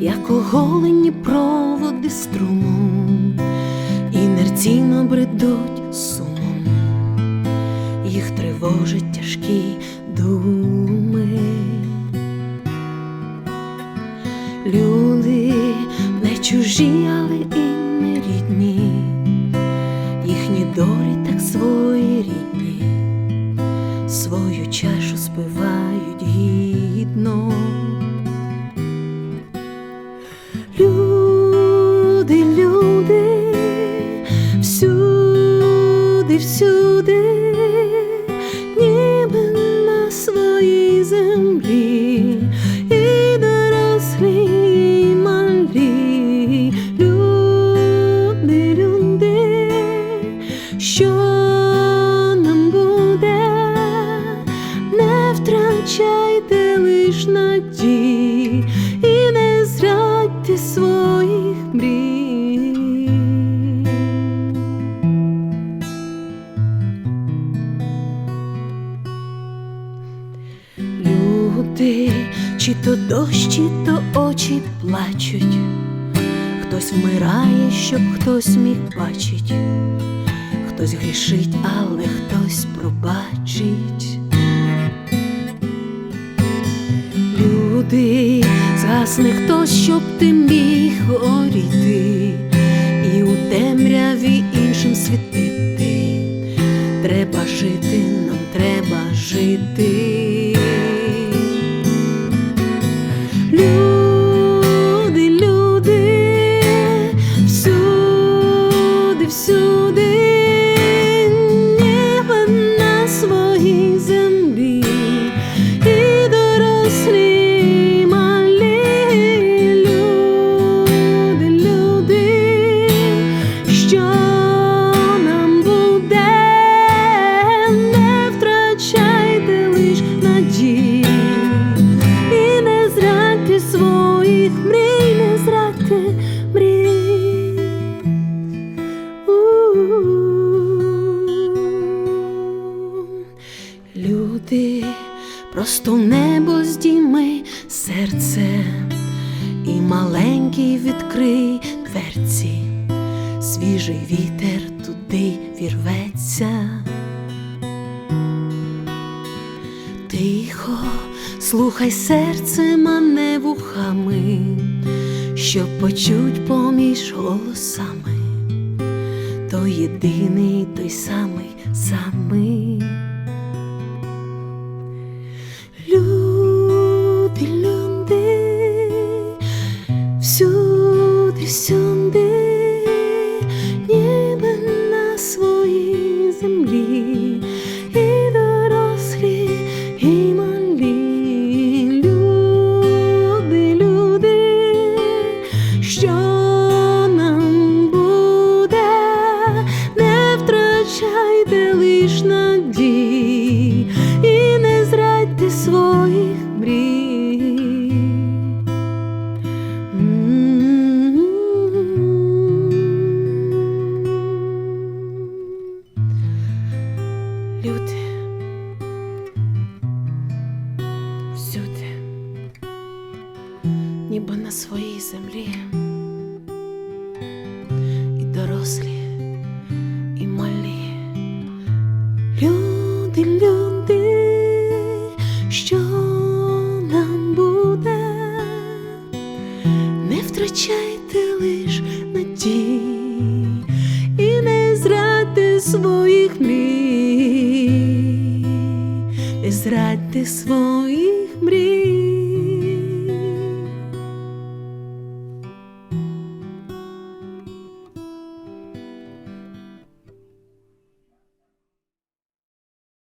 Як оголені проводи струмом, інерційно бредуть сумом, їх тривожать тяжкі думи. Люди не чужі, але і не рідні, їхні долі втрачайте лиш надій і не зрадьте своїх мрій. Люди, чи то дощ, чи то очі плачуть, хтось вмирає, щоб хтось міг бачить, хтось грішить, але хтось пробачить. Люди, згасне хтось, щоб ти міг горіти, і у темряві іншим світити. Треба жити, нам треба жити. Просто в небо здійми серце і маленький відкрий дверці, свіжий вітер туди вірветься. Тихо, слухай серцем, а не вухами, щоб почуть поміж голосами, той єдиний, той самий, самий. Всюди, ніби на своїй землі, і дорослі, і малі. Люди, люди, що нам буде, не втрачайте лиш надій і не зрадьте своїх мрій, не зрадьте своїх мрій.